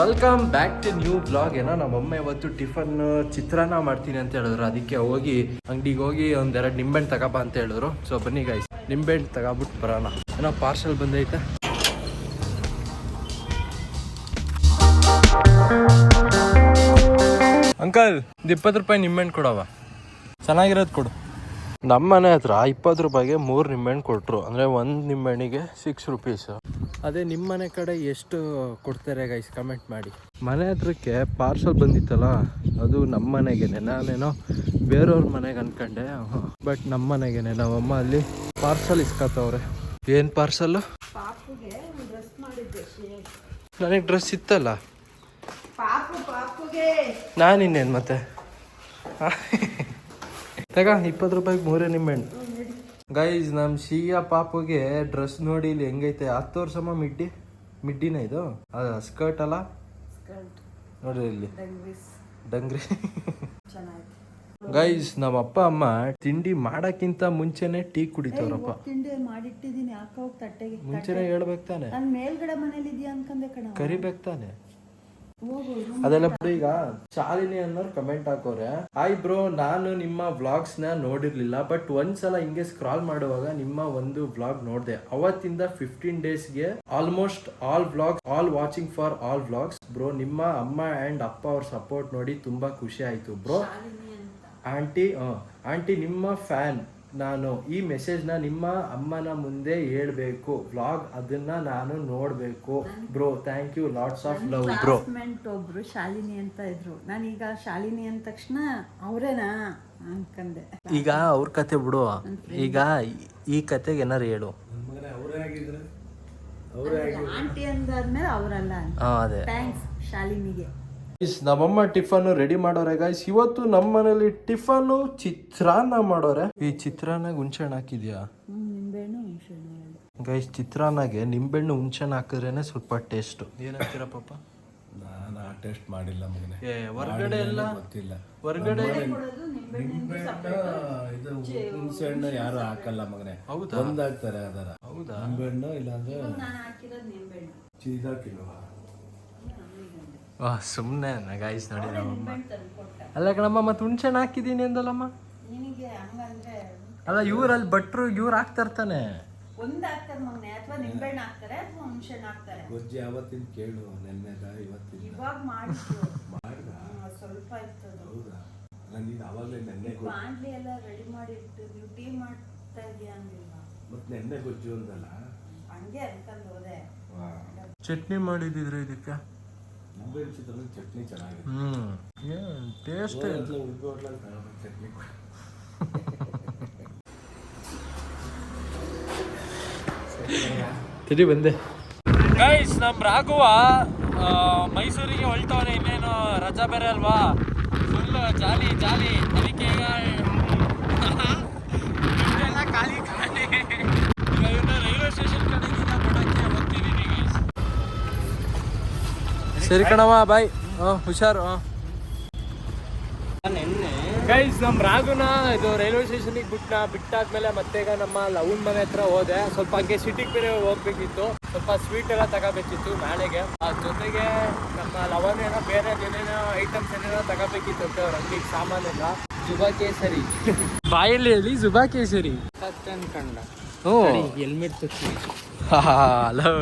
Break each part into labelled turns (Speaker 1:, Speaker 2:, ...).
Speaker 1: Welcome back to new blog ಏನೋ ನಮ್ಮಮ್ಮ ಇವತ್ತು ಟಿಫನ್, ಚಿತ್ರಾನ್ನ ಮಾಡ್ತೀನಿ ಅಂತ ಹೇಳಿದ್ರು. ಅದಕ್ಕೆ ಹೋಗಿ ಅಂಗಡಿಗೆ ಹೋಗಿ ಒಂದೆರಡು ನಿಂಬೆಹಣ್ಣು ತಗೋಬ ಅಂತ ಹೇಳಿದ್ರು. ಸೊ ಬನ್ನಿ ಗಾಯ್ಸ್ ನಿಂಬೆಹಣ್ಣು ತಗೊಬಿಟ್ಟು ಬರೋಣ. ಏನೋ ಪಾರ್ಸಲ್ ಬಂದೈತೆ. ಅಂಕಲ್, ಒಂದು ಇಪ್ಪತ್ತು ರೂಪಾಯಿ ನಿಂಬೆಹಣ್ಣು ಕೊಡವ ಚೆನ್ನಾಗಿರೋದು ಕೊಡು. ನಮ್ಮ ಮನೆ ಹತ್ರ ಇಪ್ಪತ್ತು ರೂಪಾಯಿಗೆ ಮೂರು ನಿಂಬೆಹಣ್ಣು ಕೊಟ್ಟರು ಅಂದರೆ ಒಂದು ನಿಂಬೆಹಣ್ಣಿಗೆ ಸಿಕ್ಸ್ ರುಪೀಸ್ ಅದೇ ನಿಮ್ಮ ಮನೆ ಕಡೆ ಎಷ್ಟು ಕೊಡ್ತಾರೆ ಗೈಸ್ ಕಮೆಂಟ್ ಮಾಡಿ. ಮನೆ ಹತ್ರಕ್ಕೆ ಪಾರ್ಸಲ್ ಬಂದಿತ್ತಲ್ಲ ಅದು ನಮ್ಮ ಮನೆಗೇನೆ. ನಾನೇನೋ ಬೇರೆಯವ್ರ ಮನೆಗೆ ಅನ್ಕಂಡೆ. ಬಟ್ ನಮ್ಮ ಮನೆಗೇನೆ. ನಮ್ಮಮ್ಮ ಅಲ್ಲಿ ಪಾರ್ಸಲ್ ಇಸ್ಕತ್ತವ್ರೆ. ಏನು
Speaker 2: ಪಾರ್ಸಲ್
Speaker 1: ನನಗೆ ಡ್ರೆಸ್ ಇತ್ತಲ್ಲ?
Speaker 2: ಪಾಪು ಪಾಪುಗೆ.
Speaker 1: ನಾನು ಇನ್ನೇನು ಮತ್ತೆ? ತಗ ಇಪ್ಪತ್ತು ರೂಪಾಯಿಗೆ ಮೂರೇ ನಿಂಬೆಹಣ್ಣು. ಗೈಸ್ ನಮ್ಮ ಶಿಯ ಪಾಪುಗೆ ಡ್ರೆಸ್ ನೋಡಿ ಇಲ್ಲಿ ಹೆಂಗೈತೆ? ಹತ್ತು ವರ್ಷ ಮಿಡ್ಡಿ ಮಿಡ್ಡಿನ ಇದು? ಅದು ಸ್ಕರ್ಟ್ ಅಲ್ಲ? ನೋಡ್ರಿ ಇಲ್ಲಿ. ಡಂಗ್ರಿ ಗೈಸ್ ನಮ್ಮ ಅಪ್ಪ ಅಮ್ಮ ತಿಂಡಿ ಮಾಡಕ್ಕಿಂತ ಮುಂಚೆನೆ ಟೀ ಕುಡಿತವ್ರಪ್ಪ.
Speaker 2: ತಿಂಡಿ ಹಾಕ ತಟ್ಟೆಗೆ
Speaker 1: ಮುಂಚೆನೆ ಹೇಳ್ಬೇಕು ತಾನೆ.
Speaker 2: ನಾನು ಮೇಲ್ಗಡೆ ಮನೇಲಿ ಇದೆಯಾ ಅನ್ಕಂದೆ ಕಣ
Speaker 1: ಕರಿಬೇಕು ತಾನೆ. ಅದೆಲ್ಲ ಈಗ. ಶಾಲಿನಿ ಅನ್ನೋರು ಕಮೆಂಟ್ ಹಾಕೋರೆ ಹಾಯ್ ಬ್ರೋ ನಾನು ನಿಮ್ಮ ವ್ಲಾಗ್ಸ್ನ ನೋಡಿರ್ಲಿಲ್ಲ ಬಟ್ ಒಂದ್ಸಲ ಹಿಂಗೆ ಸ್ಕ್ರಾಲ್ ಮಾಡುವಾಗ ನಿಮ್ಮ ಒಂದು ವ್ಲಾಗ್ ನೋಡಿದೆ. ಅವತ್ತಿಂದ ಫಿಫ್ಟೀನ್ ಡೇಸ್ಗೆ almost all vlogs all watching for all vlogs bro ನಿಮ್ಮ ಅಮ್ಮ ಅಂಡ್ ಅಪ್ಪ ಅವ್ರ ಸಪೋರ್ಟ್ ನೋಡಿ ತುಂಬಾ ಖುಷಿ ಆಯ್ತು ಬ್ರೋ. ಆಂಟಿ ಆಂಟಿ ನಿಮ್ಮ ಫ್ಯಾನ್ ನಾನು ಈ ಮೆಸೇಜ್ನ ನಿಮ್ಮ ಅಮ್ಮನ ಮುಂದೆ ಹೇಳ್ಬೇಕು. ವ್ಲಾಗ್ ಅದನ್ನ ನಾನು ನೋಡಬೇಕು. Bro thank you lots of love bro
Speaker 2: classmate ಒಬ್ರು ಶಾಲಿನಿ ಅಂತ ಇದ್ರು. ನಾನೀಗ ಶಾಲಿನಿ ಅಂದ ತಕ್ಷಣ ಅವರೇನಾ ಅನ್ಕಂದೆ.
Speaker 1: ಈಗ ಅವ್ರ ಕತೆ ಬಿಡು. ಈಗ ಈ- ಕತೆಗೆ ಏನಾರು ಹೇಳು.
Speaker 2: ಆಂಟಿ ಅಂದಾದ್ಮೇಲೆ ಅವರಲ್ಲ
Speaker 1: ಅದೇ.
Speaker 2: ಥ್ಯಾಂಕ್ಸ್ ಶಾಲಿನಿಗೆ.
Speaker 1: Guys, ನಮ್ಮಮ್ಮ ಟಿಫನ್ ರೆಡಿ ಮಾಡೋರೆ ಗಾಯ್ಸ್ ಇವತ್ತು ನಮ್ಮ ಮನೇಲಿ ಟಿಫನ್ ಚಿತ್ರಾನ್ನ ಮಾಡೋರೆ. ಈ ಚಿತ್ರಾನ್ನಾಗ ಹುಣ್ಸೆಹಣ್ಣು ಹಾಕಿದ್ಯಾ?
Speaker 2: ಹುಣ್ಸೆಹಣ್ಣು
Speaker 1: ಗೈಸ್ ಚಿತ್ರಾನ್ನಾಗೆ ನಿಂಬೆಹಣ್ಣು ಹುಣ್ಸೆಹಣ್ಣು ಹಾಕಿದ್ರೇನೆ ಸ್ವಲ್ಪ ಟೇಸ್ಟ್ ಏನಂತೀರ ಪಾಪ?
Speaker 3: ನಾನು ಆ ಟೆಸ್ಟ್ ಮಾಡಿಲ್ಲ ಮಗನೇ.
Speaker 1: ಏ ಹೊರಗಡೆ ಎಲ್ಲ?
Speaker 3: ಗೊತ್ತಿಲ್ಲ.
Speaker 1: ಹೊರಗಡೆ
Speaker 3: ಇದು ಹುಣಸೆ ಹಣ್ಣು ಯಾರು ಹಾಕಲ್ಲ ಮಗನೇ.
Speaker 1: ಹೌದಾ?
Speaker 3: ಒಂದಾಗ್ತಾರೆ ಅದರ
Speaker 1: ಹೌದಾ?
Speaker 3: ನಿಂಬೆಹಣ್ಣು ಇಲ್ಲಾಂದ್ರೆ
Speaker 2: ನಾನು ಹಾಕಿರೋದು ನಿಂಬೆಹಣ್ಣು.
Speaker 3: ಚೀದಾಕಿಲ್ವಾ
Speaker 1: ವಾ ಸುಮ್ಮನೆ ಗಾಯ್ಸ್ ನೋಡಿ ನಮ್ಮಮ್ಮ ಅಲ್ಲ ಕಣಮ್ಮ ಮತ್ತೆ ಹುಣ್ಸೆಣ್ಣ ಹಾಕಿದ್ದೀನಿ ಅಂದಲ್ಲಮ್ಮ? ಅಲ್ಲ ಇವ್ರಲ್ಲಿ ಭಟ್ರು ಇವ್ರು ಹಾಕ್ತಾ ಇರ್ತಾನೆ.
Speaker 3: ಗೊಜ್ಜಿ ಕೇಳು ನೆನ್ನೆದ ಇವತ್ತಿನ
Speaker 2: ಇವಾಗ
Speaker 3: ಮಾಡ್ದ?
Speaker 2: ಸ್ವಲ್ಪ ಇತ್ತು
Speaker 3: ಹೌದಾ? ಅಲ್ಲ ನೀನು ಅವಾಗಲೇ ನೆನ್ನೆ ಗೊಜ್ಜು
Speaker 2: ಬಾಂಡ್ಲಿ ಎಲ್ಲ ರೆಡಿ ಮಾಡಿ ಇಟ್ಟು ನೀವು ಟೀ ಮಾಡ್ತಾ ಇದೀಯ ಅಂದಿಲ್ಲ
Speaker 3: ಮತ್ತೆ ನೆನ್ನೆ ಗೊಜ್ಜು ಅಂದಲ್ಲ?
Speaker 2: ಹಂಗೆ ಅನ್ಕೊಂಡ್ ಹೋದೆ.
Speaker 3: ವಾ.
Speaker 1: ಚಟ್ನಿ ಮಾಡಿದಿದ್ರು ಇದಕ್ಕೆ?
Speaker 3: ನಿಂಬೆಹಣ್ಣು ಚಿತ್ರಾನ್ನ ಚಟ್ನಿ ಚೆನ್ನಾಗಿದೆ.
Speaker 1: ಹ್ಮ್. ಏನ್ ಟೇಸ್ಟ್
Speaker 3: ಹೋಟ್ಲ ಉಡುಪಿ ಹೋಟ್ಲಲ್ಲಿ ತಗೋಬೇಕು ಚಟ್ನಿ
Speaker 1: ತಿಳಿ ಬಂದೆ. ಗೈಸ್ ನಮ್ ರಾಘವ ಮೈಸೂರಿಗೆ ಹೊಳ್ತವನೆ ಇನ್ನೇನು ರಜಾ ಬೇರೆ ಅಲ್ವಾ? ಫುಲ್ ಜಾಲಿ ಜಾಲಿ ಅದಕ್ಕೆ ಈಗ ಸರಿ ಕಣವ ಬಾಯ್. ಹಾಂ ಹುಷಾರು ಹಾಂ ಗೈಸ್ ನಮ್ಮ ರಾಗುನ ಇದು ರೈಲ್ವೆ ಸ್ಟೇಷನಿಗೆ ಬಿಟ್ಟ ಬಿಟ್ಟಾದ್ಮೇಲೆ ಮತ್ತೆ ಈಗ ನಮ್ಮ ಲವನ್ ಮನೆ ಹತ್ರ ಹೋದೆ. ಸ್ವಲ್ಪ ಹಂಗೆ ಸಿಟಿಗೆ ಬೇರೆ ಹೋಗ್ಬೇಕಿತ್ತು. ಸ್ವಲ್ಪ ಸ್ವೀಟ್ ಎಲ್ಲ ತಗೋಬೇಕಿತ್ತು ನಾಳೆಗೆ. ಜೊತೆಗೆ ನಮ್ಮ ಲವನ್ ಏನೋ ಬೇರೆ ಏನೇನೋ ಐಟಮ್ಸ್ ಏನೇನೋ ತಗೋಬೇಕಿತ್ತು ಅಂತ ಅವ್ರ ಅಂಗಡಿಗೆ ಸಾಮಾನೆಲ್ಲ ಜುಬಾ ಕೇಸರಿ ಬಾಯಲ್ಲಿ ಹೇಳಿ ಜುಬಾ ಕೇಸರಿ
Speaker 4: ಅನ್ಕಂಡ
Speaker 1: ಹ್ಞೂ
Speaker 4: ಹೆಲ್ಮೆಟ್
Speaker 1: ಹಲೋ.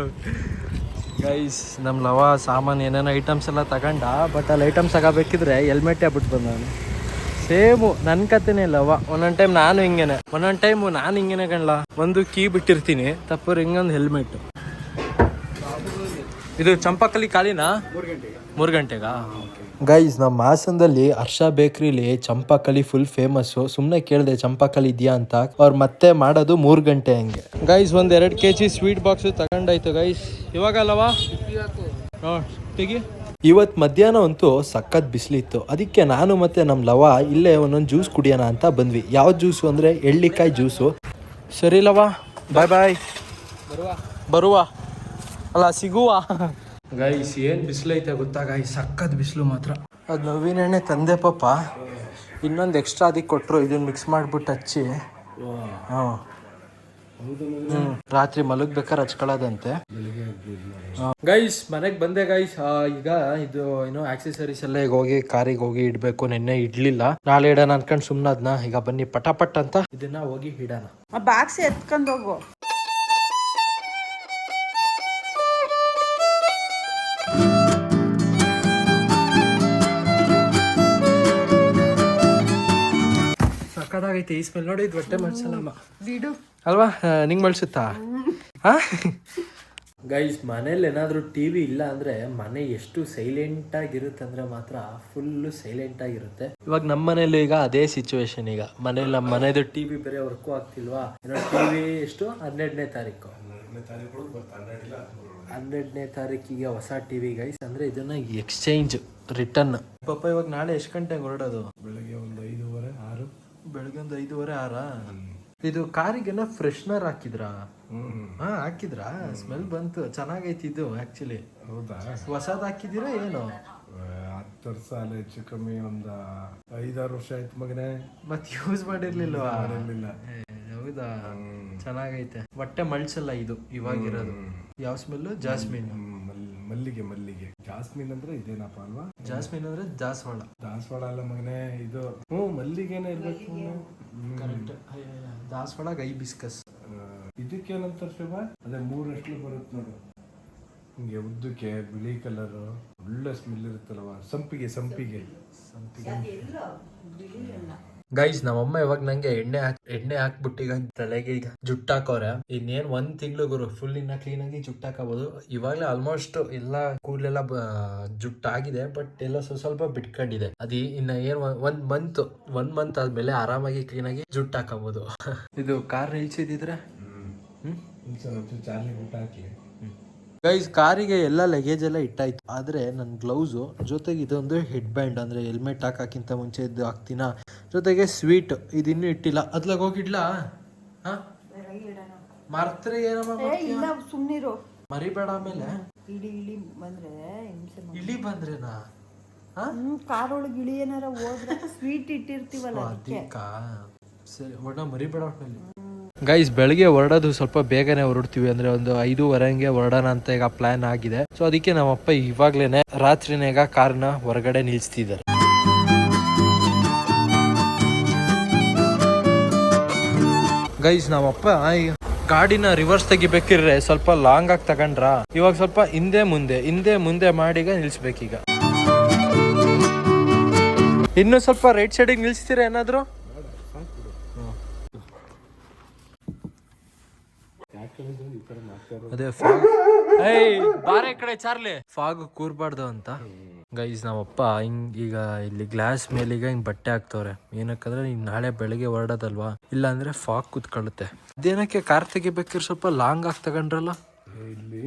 Speaker 1: ಗೈಸ್ ನಮ್ಮ ಲವ ಸಾಮಾನು ಏನೇನೋ ಐಟಮ್ಸ್ ಎಲ್ಲ ತಗೊಂಡ ಬಟ್ ಅಲ್ಲಿ ಐಟಮ್ಸ್ ತಗೋಬೇಕಿದ್ರೆ ಹೆಲ್ಮೆಟ್ ಬಿಟ್ಟು ನಾನು? ಸೇಮು ನನ್ನ ಕತೆನೇ ಲವ. ಒಂದೊಂದು ಟೈಮ್ ನಾನು ಹಿಂಗೇನೆ. ಒಂದೊಂದು ಟೈಮು ನಾನು ಹಿಂಗೇನೆ ಕಣ್ಲ. ಒಂದು ಕೀ ಬಿಟ್ಟಿರ್ತೀನಿ. ತಪ್ಪರು ಹಿಂಗೊಂದು ಹೆಲ್ಮೆಟ್ ಇದು ಚಂಪಕಲಿ ಖಾಲಿನಾ? ಮೂರು ಗಂಟೆಗಾ. ಗೈಸ್ ನಮ್ಮ ಹಾಸನದಲ್ಲಿ ಹರ್ಷ ಬೇಕ್ರಿಲಿ ಚಂಪಾಕಲಿ ಫುಲ್ ಫೇಮಸ್ಸು ಸುಮ್ಮನೆ ಕೇಳಿದೆ ಚಂಪಾಕಲಿ ಇದೆಯಾ ಅಂತ. ಅವ್ರು ಮತ್ತೆ ಮಾಡೋದು ಮೂರು ಗಂಟೆ ಹಂಗೆ. ಗೈಸ್ ಒಂದು ಎರಡು ಕೆ ಜಿ ಸ್ವೀಟ್ ಬಾಕ್ಸು ತಗೊಂಡಾಯ್ತು ಗೈಸ್ ಇವಾಗಲ್ಲವಾ? ತೆಗಿ. ಇವತ್ತು ಮಧ್ಯಾಹ್ನ ಅಂತೂ ಸಖತ್ ಬಿಸಿಲಿತ್ತು. ಅದಕ್ಕೆ ನಾನು ಮತ್ತೆ ನಮ್ಮ ಲವ ಇಲ್ಲೇ ಒಂದೊಂದು ಜ್ಯೂಸ್ ಕುಡಿಯೋಣ ಅಂತ ಬಂದ್ವಿ. ಯಾವ ಜ್ಯೂಸು ಅಂದರೆ ಎಳ್ಳಿಕಾಯಿ ಜ್ಯೂಸು ಸರಿ ಲವ. ಬಾಯ್ ಬಾಯ್
Speaker 4: ಬರುವ.
Speaker 1: ಬರುವ. ಅಲ್ಲ ಸಿಗುವ. ಗೈಸ್ ಏನು ಬಿಸಿಲೈತೆ ಗೊತ್ತಾ ಗೈಸ್ ಸಕ್ಕತ್ ಬಿಸಿಲು ಮಾತ್ರ. ಅದು ನವೀನ ಎಣ್ಣೆ ತಂದೆ ಪಾಪ. ಇನ್ನೊಂದು ಎಕ್ಸ್ಟ್ರಾ ಅದಕ್ಕೆ ಕೊಟ್ಟರು ಇದನ್ನ ಮಿಕ್ಸ್ ಮಾಡ್ಬಿಟ್ಟು ಹಚ್ಚಿ. ಹಾಂ. ಹ್ಞೂ ರಾತ್ರಿ ಮಲಗ್ಬೇಕಾದ್ರೆ ಹಚ್ಕೊಳ್ಳೋದಂತೆ
Speaker 3: ಬೆಳಿಗ್ಗೆ
Speaker 1: ಗೈಸ್ ಮನೆಗೆ ಬಂದೆ ಗೈಸ್ ಈಗ ಇದು ಏನೋ ಆಕ್ಸೆಸರೀಸ್ ಎಲ್ಲ ಈಗ ಹೋಗಿ ಕಾರಿಗೆ ಹೋಗಿ ಇಡ್ಬೇಕು ನಿನ್ನೆ ಇಡ್ಲಿಲ್ಲ. ನಾಳೆ ಇಡೋಣ ಅನ್ಕೊಂಡು ಸುಮ್ಮನದ್ನ ಈಗ ಬನ್ನಿ ಪಟಾಪಟ್ ಅಂತ ಇದನ್ನ ಹೋಗಿ ಇಡೋಣ.
Speaker 2: ಬಾಕ್ಸ್ ಎತ್ಕೊಂಡು ಹೋಗು.
Speaker 1: ಸಕ್ಕದಾಗೈತೆ ಈ ಸ್ಮೆಲ್ ನೋಡಿ ಹೊಟ್ಟೆ ಮನ್ಸಲ್ಲಮ್ಮ
Speaker 2: ಬಿಡು.
Speaker 1: ಅಲ್ವಾ? ನಿಂಗೆ ಮಳ್ಸುತ್ತಾ ಗೈಸ್ ಮನೇಲಿ ಏನಾದರೂ ಟಿ ವಿ ಇಲ್ಲ ಅಂದರೆ ಮನೆ ಎಷ್ಟು ಸೈಲೆಂಟ್ ಆಗಿರುತ್ತೆ ಅಂದ್ರೆ ಮಾತ್ರ ಫುಲ್ಲು ಸೈಲೆಂಟ್ ಆಗಿರುತ್ತೆ. ಇವಾಗ ನಮ್ಮ ಮನೇಲಿ ಈಗ ಅದೇ ಸಿಚುವೇಶನ್ ಈಗ. ಮನೇಲಿ ನಮ್ಮ ಮನೆದು ಟಿ ವಿ ಬೇರೆ ವರ್ಕು ಆಗ್ತಿಲ್ವಾ? ಏನೋ ಟಿ ವಿ ಎಷ್ಟು? ಹನ್ನೆರಡನೇ ತಾರೀಕು. ಹನ್ನೆರಡನೇ ತಾರೀಕಿಗೆ ಹೊಸ ಟಿ ವಿ ಗೈಸ್ ಅಂದ್ರೆ ಇದನ್ನ ಎಕ್ಸ್ಚೇಂಜ್ ರಿಟರ್ನ್ ಪಾಪ ಇವಾಗ ನಾಳೆ ಎಷ್ಟು ಗಂಟೆಗೆ ಹೊರಡೋದು?
Speaker 3: ಬೆಳಗ್ಗೆ ಒಂದು
Speaker 1: ಬೆಳಗ್ಗೆ ಒಂದು ಐದೂವರೆ ಆರ? ಇದು ಕಾರಿಗೆಲ್ಲ ಫ್ರೆಶ್ನರ್ ಹಾಕಿದ್ರಾ?
Speaker 3: ಹ್ಮ್.
Speaker 1: ಹಾ ಹಾಕಿದ್ರಾ? ಸ್ಮೆಲ್ ಬಂತು. ಚೆನ್ನಾಗೈತಿ ಇದು ಆಕ್ಚುಲಿ
Speaker 3: ಹೌದಾ?
Speaker 1: ಹೊಸದ್ ಹಾಕಿದೀರಾ ಏನು?
Speaker 3: ಹತ್ತು ವರ್ಷ ಅಲ್ಲ ಹೆಚ್ಚು ಕಮ್ಮಿ ಒಂದು ಐದಾರು ವರ್ಷ ಆಯ್ತು ಮಗನೇ.
Speaker 1: ಮತ್ ಯೂಸ್ ಮಾಡಿರ್ಲಿಲ್ವಾ?
Speaker 3: ಮಾಡಿರ್ಲಿಲ್ಲ.
Speaker 1: ಹೌದಾ? ಚೆನ್ನಾಗೈತೆ. ಹೊಟ್ಟೆ ಮಳ್ಸಲ್ಲ ಇದು ಇವಾಗಿರೋದು. ಯಾವ ಸ್ಮೆಲ್ ಜಾಸ್ಮಿನ್.
Speaker 3: ಮಲ್ಲಿಗೆ ಮಲ್ಲಿಗೆ. ಜಾಸ್ಮಿನ್ ಅಂದ್ರೆ ಇದೇನಪ್ಪ ಅಲ್ವಾ?
Speaker 1: ಜಾಸ್ಮಿನ್ ಅಂದ್ರೆ ದಾಸವಾಳ.
Speaker 3: ದಾಸವಾಳ ಅಲ್ಲ ಮಗನೇ ಇದು ಹ್ಞೂ ಮಲ್ಲಿಗೆನೇ ಇರ್ಬೇಕು
Speaker 1: ಕರೆಕ್ಟ್ ದಾಸವಾಳ ಗೈ ಬಿಸ್ಕಸ್
Speaker 3: ಇದಕ್ಕೇನಂತಾರೆ ಶುಭ? ಅದೇ ಮೂರು ಅಷ್ಟು ಬರುತ್ತೆ ನೋಡು. ಹಿಂಗೆ ಉದ್ದಕ್ಕೆ ಬಿಳಿ ಕಲರ್ ಒಳ್ಳೆ ಸ್ಮೆಲ್ ಇರುತ್ತಲ್ವ? ಸಂಪಿಗೆ ಸಂಪಿಗೆ.
Speaker 1: ಗೈಸ್ ನಮ್ಮಮ್ಮ ಇವಾಗ ನಂಗೆ ಎಣ್ಣೆ ಹಾಕ್ ಎಣ್ಣೆ ಹಾಕ್ಬಿಟ್ಟು ಈಗ ತಲೆಗೆ ಈಗ ಜುಟ್ಟು ಹಾಕೋರೆ ಇನ್ನೇನ್ ಒಂದ್ ತಿಂಗಳು ಗುರು ಫುಲ್ ಇನ್ನ ಕ್ಲೀನ್ ಆಗಿ ಜುಟ್ಟು ಹಾಕಬಹುದು ಇವಾಗ್ಲೇ ಆಲ್ಮೋಸ್ಟ್ ಎಲ್ಲ ಕೂದಲೆಲ್ಲ ಜುಟ್ಟಾಗಿದೆ ಬಟ್ ಎಲ್ಲ ಸ್ವಲ್ಪ ಸ್ವಲ್ಪ ಬಿಟ್ಕೊಂಡಿದೆ. ಅದಿ ಇನ್ನ ಏನ್ ಒಂದ್- ಮಂತ್ ಒಂದ್ ಮಂತ್ ಆದ್ಮೇಲೆ ಆರಾಮಾಗಿ ಕ್ಲೀನ್ ಆಗಿ ಜುಟ್ಟು ಹಾಕಬಹುದು ಇದು ಕಾರ್ ನಿಲ್ಸಿದ್ರೆ ಹ್ಮ್.
Speaker 3: ಚಾರ್ಲಿ ಊಟ ಹಾಕ್ಲಿ
Speaker 1: ಗೈಸ್ ಕಾರಿಗೆ ಎಲ್ಲ ಲಗೇಜ್ ಎಲ್ಲ ಇಟ್ಟಾಯ್ತು. ಆದ್ರೆ ನನ್ನ ಗ್ಲೌಸು ಜೊತೆಗೆ ಇದೊಂದು ಹೆಡ್ ಬ್ಯಾಂಡ್ ಅಂದ್ರೆ ಹೆಲ್ಮೆಟ್ ಹಾಕಕ್ಕಿಂತ ಮುಂಚೆ ಇದು ಹಾಕ್ತೀನ? ಜೊತೆಗೆ ಸ್ವೀಟ್ ಇದಿನ್ನೂ ಇಟ್ಟಿಲ್ಲ. ಅದ್ಲಾಗ ಹೋಗಿಡ್ಲಾ ಹಾ? ಮರ್ತ್ರೆ ಏನಮ್ಮ
Speaker 2: ಸುಮ್ಮನಿರು
Speaker 1: ಮರಿಬೇಡ ಆಮೇಲೆ?
Speaker 2: ಇಳಿ ಇಳಿ ಬಂದ್ರೆ.
Speaker 1: ಇಳಿ ಬಂದ್ರೇನಾ? ಹಾ?
Speaker 2: ಹ್ಮ್ ಕಾರ್ ಒಳಗೆ ಇಳಿ ಏನಾರ ಹೋದ್ರೆ ಸ್ವೀಟ್ ಇಟ್ಟಿರ್ತೀವಲ್ಲ ಅದಕ್ಕೆ
Speaker 1: ಸರಿ ಒಡ ಮರಿಬೇಡ ಒಟ್ನಲ್ಲಿ. ಗೈಸ್ ಬೆಳಗ್ಗೆ ಹೊರಡೋದು ಸ್ವಲ್ಪ ಬೇಗನೆ ಹೊರಡ್ತೀವಿ ಅಂದ್ರೆ ಒಂದು ಐದೂವರೆಗೆ ಹೊರಡೋಣ ಅಂತ ಈಗ ಪ್ಲಾನ್ ಆಗಿದೆ. ಸೊ ಅದಕ್ಕೆ ನಮ್ಮಪ್ಪ ಇವಾಗ್ಲೇನೆ ರಾತ್ರಿನೇ ಈಗ ಕಾರ್ನ ಹೊರಗಡೆ ನಿಲ್ಸ್ತಿದ್ದಾರೆ. ಗೈಸ್ ನಮ್ಮಪ್ಪ ಗಾಡಿನ ರಿವರ್ಸ್ ತೆಗಿಬೇಕಿದ್ರೆ ಸ್ವಲ್ಪ ಲಾಂಗ್ ಆಗಿ ತಗೊಂಡ್ರ? ಇವಾಗ ಸ್ವಲ್ಪ ಹಿಂದೆ ಮುಂದೆ ಹಿಂದೆ ಮುಂದೆ ಮಾಡಿಗ ನಿಲ್ಸ್ಬೇಕೀಗ. ಇನ್ನು ಸ್ವಲ್ಪ ರೈಟ್ ಸೈಡಿಗೆ ನಿಲ್ಸ್ತೀರಾ ಏನಾದ್ರು? ಅದೇ ಫಾಗ್ ಏಯ್ ಬಾರೆ ಕಡೆ ಚಾರ್ಲಿ. ಫಾಗ್ ಕೂರ್ಬಾರ್ದು ಅಂತ. ಗೈಸ್ ನಮ್ಮಪ್ಪ ಹಿಂಗ್ ಈಗ ಇಲ್ಲಿ ಗ್ಲಾಸ್ ಮೇಲೆ ಈಗ ಹಿಂಗ್ ಬಟ್ಟೆ ಹಾಕ್ತವ್ರೆ. ಏನಕ್ಕಂದ್ರೆ ಈಗ ನಾಳೆ ಬೆಳಗ್ಗೆ ಹೊರಡೋದಲ್ವಾ? ಇಲ್ಲ ಅಂದ್ರೆ ಫಾಗ್ ಕುತ್ಕೊಳ್ಳುತ್ತೆ. ಅದೇನಕ್ಕೆ ಕಾರ್ ತೆಗಿಬೇಕಿರ್ ಸ್ವಲ್ಪ ಲಾಂಗ್ ಆಗಿ ತಗೊಂಡ್ರಲ್ಲ?
Speaker 3: ಇಲ್ಲಿ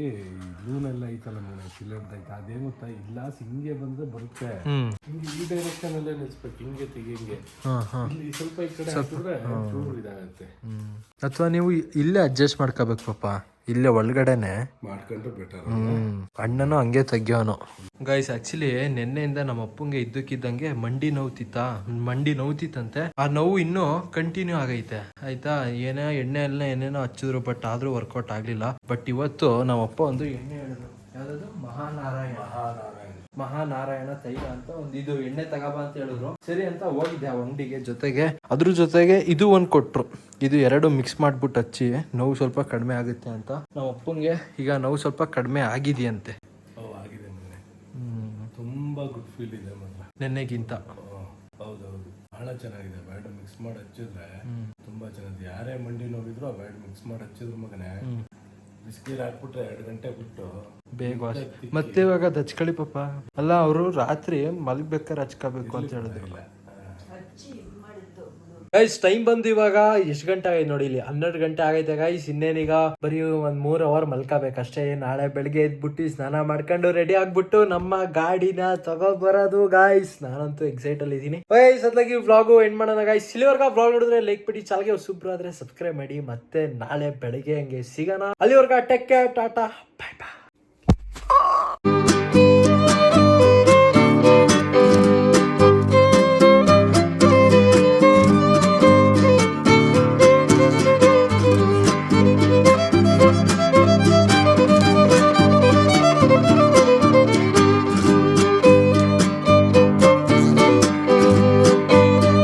Speaker 3: ಲೂನೆಲ್ಲ ಐತಲ್ಲ ಮೇಡಮ್ ಸಿಲಿಂಡರ್ ಐತೆ ಅದೇ ಗೊತ್ತಾ ಇಲ್ಲ ಹಿಂಗೆ ಬಂದ್ರೆ ಬರುತ್ತೆ. ಹಿಂಗೆ ಈ ಡೈರೆಕ್ಷನ್ ಅಲ್ಲೇ ನಿಲ್ಸ್ಬೇಕು ಹಿಂಗೆ ತೆಗಿ ಹಿಂಗೆ.
Speaker 1: ಹಾ ಹಾ.
Speaker 3: ಇಲ್ಲಿ ಸ್ವಲ್ಪ ಈ ಕಡೆ ಹಾಕಿದ್ರೆ ಚೂರು ಇದಾಗತ್ತೆ.
Speaker 1: ಅಥವಾ ನೀವು ಇಲ್ಲೇ ಅಡ್ಜಸ್ಟ್ ಮಾಡ್ಕೋಬೇಕು ಪಾಪ. ಇಲ್ಲೇ ಒಳಗಡೆನೆ.
Speaker 3: ಮಾಡ್ಕೊಂಡ್ರೆ ಬೆಟರ್
Speaker 1: ಹ್ಮ್. ಅಣ್ಣನು ಹಂಗೆ ತೆಗ್ಯೋನು. ಗೈಸ್ ಆಕ್ಚುಲಿ ನಿನ್ನೆಯಿಂದ ನಮ್ಮ ಅಪ್ಪಂಗೆ ಇದ್ದಕ್ಕಿದ್ದಂಗೆ ಮಂಡಿ ನೋವ್ತಿತ್ತಾ ಮಂಡಿ ನೋವ್ತಿತ್ತಂತೆ ಆ ನೋವು ಇನ್ನೂ ಕಂಟಿನ್ಯೂ ಆಗೈತೆ. ಆಯ್ತಾ? ಏನೇ ಎಣ್ಣೆ ಎಲ್ಲ ಏನೇನೋ ಹಚ್ಚಿದ್ರು ಬಟ್ ಆದ್ರೂ ವರ್ಕೌಟ್ ಆಗ್ಲಿಲ್ಲ. ಬಟ್ ಇವತ್ತು ನಮ್ಮ ಅಪ್ಪ ಒಂದು ಎಣ್ಣೆ ಹೇಳಿದ್ರು. ಯಾವ್ದದು? ಮಹಾನಾರಾಯಣ. ಮಹಾನಾರಾಯಣ. ತೈಲ ಅಂತ ಒಂದು ಇದು ಎಣ್ಣೆ ತಗಬ ಅಂತ ಹೇಳಿದ್ರು. ಸರಿ ಅಂತ ಹೋಗಿದ್ದೆ ಆ ಅಂಗಡಿಗೆ ಜೊತೆಗೆ. ಅದ್ರ ಜೊತೆಗೆ ಇದು ಒಂದ್ ಕೊಟ್ರು. ಇದು ಎರಡು ಮಿಕ್ಸ್ ಮಾಡ್ಬಿಟ್ಟು ಹಚ್ಚಿ ನೋವು ಸ್ವಲ್ಪ ಕಡಿಮೆ ಆಗುತ್ತೆ ಅಂತ. ನಮ್ಮ ಅಪ್ಪಂಗೆ ಈಗ ನೋವು ಸ್ವಲ್ಪ ಕಡಿಮೆ ಆಗಿದೆಯಂತೆ.
Speaker 3: ತುಂಬಾ ಗುಡ್ ಫೀಲ್ ಇದೆ ಮಾತ್ರ.
Speaker 1: ನೆನ್ನೆಗಿಂತ.
Speaker 3: ಹೌದೌದು. ಬಹಳ ಚೆನ್ನಾಗಿದೆ. ಬ್ಯಾಡ್ ಮಿಕ್ಸ್ ಮಾಡಿ ಹಚ್ಚಿದ್ರೆ ತುಂಬಾ ಚೆನ್ನಾಗಿದೆ. ಯಾರೇ ಮಂಡಿ ನೋವಿದ್ರು ಆ ಬ್ಯಾಡ್ ಮಿಕ್ಸ್ ಮಾಡಿ ಹಚ್ಚಿದ್ರು ಮಗನೇ. ಬಿಸ್ಕೀರ್ ಹಾಕ್ಬಿಟ್ರೆ ಎರಡು ಗಂಟೆ ಬಿಟ್ಟು
Speaker 1: ಬೇಗ ವಾಶ್ ಮತ್ತೆ ಇವಾಗ ಹಚ್ಕೊಳ್ಳಿ ಪಾಪ. ಅಲ್ಲ ಅವರು ರಾತ್ರಿ ಮಲ್ಗ್ಬೇಕಾದ್ರೆ ಹಚ್ಕೋಬೇಕು ಅಂತ ಹೇಳಿದ್ರು. ಗೈಸ್ ಟೈಮ್ ಬಂದು ಇವಾಗ ಎಷ್ಟು ಗಂಟೆ ಆಗೈತೆ ನೋಡಿ ಇಲ್ಲಿ? ಹನ್ನೆರಡು ಗಂಟೆ ಆಗೈತೆ ಗೈಸ್ ಇನ್ನೇನೀಗ ಬರೀ ಒಂದ್ ಮೂರ್ ಅವರ್ ಮಲ್ಕೋಬೇಕಷ್ಟೇ ನಾಳೆ ಬೆಳಿಗ್ಗೆ ಎದ್ಬಿಟ್ಟು ಸ್ನಾನ ಮಾಡ್ಕೊಂಡು ರೆಡಿ ಆಗ್ಬಿಟ್ಟು ನಮ್ಮ ಗಾಡಿನ ತಗೋ ಬರೋದು ಗಾಯ್ಸ್ ನಾನಂತೂ ಎಕ್ಸೈಟ್ ಅಲ್ಲಿ ಇದೀನಿ ಗೈಸ್ ಅದಾಗಿ ವ್ಲಾಗು ಎಂಡ್ ಮಾಡೋಣ ಗಾಯ್ಸ್ ಇಲ್ಲಿವರೆಗ ವ್ಲಾಗ್ ನೋಡಿದ್ರೆ ಲೈಕ್ ಬಿಟ್ಟು ಚಾಲ್ಗೆ ಸೂಪರ್ ಆದ್ರೆ ಸಬ್ಸ್ಕ್ರೈಬ್ ಮಾಡಿ. ಮತ್ತೆ ನಾಳೆ ಬೆಳಿಗ್ಗೆ ಹಂಗೆ ಸಿಗೋಣ. ಅಲ್ಲಿವರೆಗ ಟೆಕ್ ಕೇರ್ ಟಾಟಾ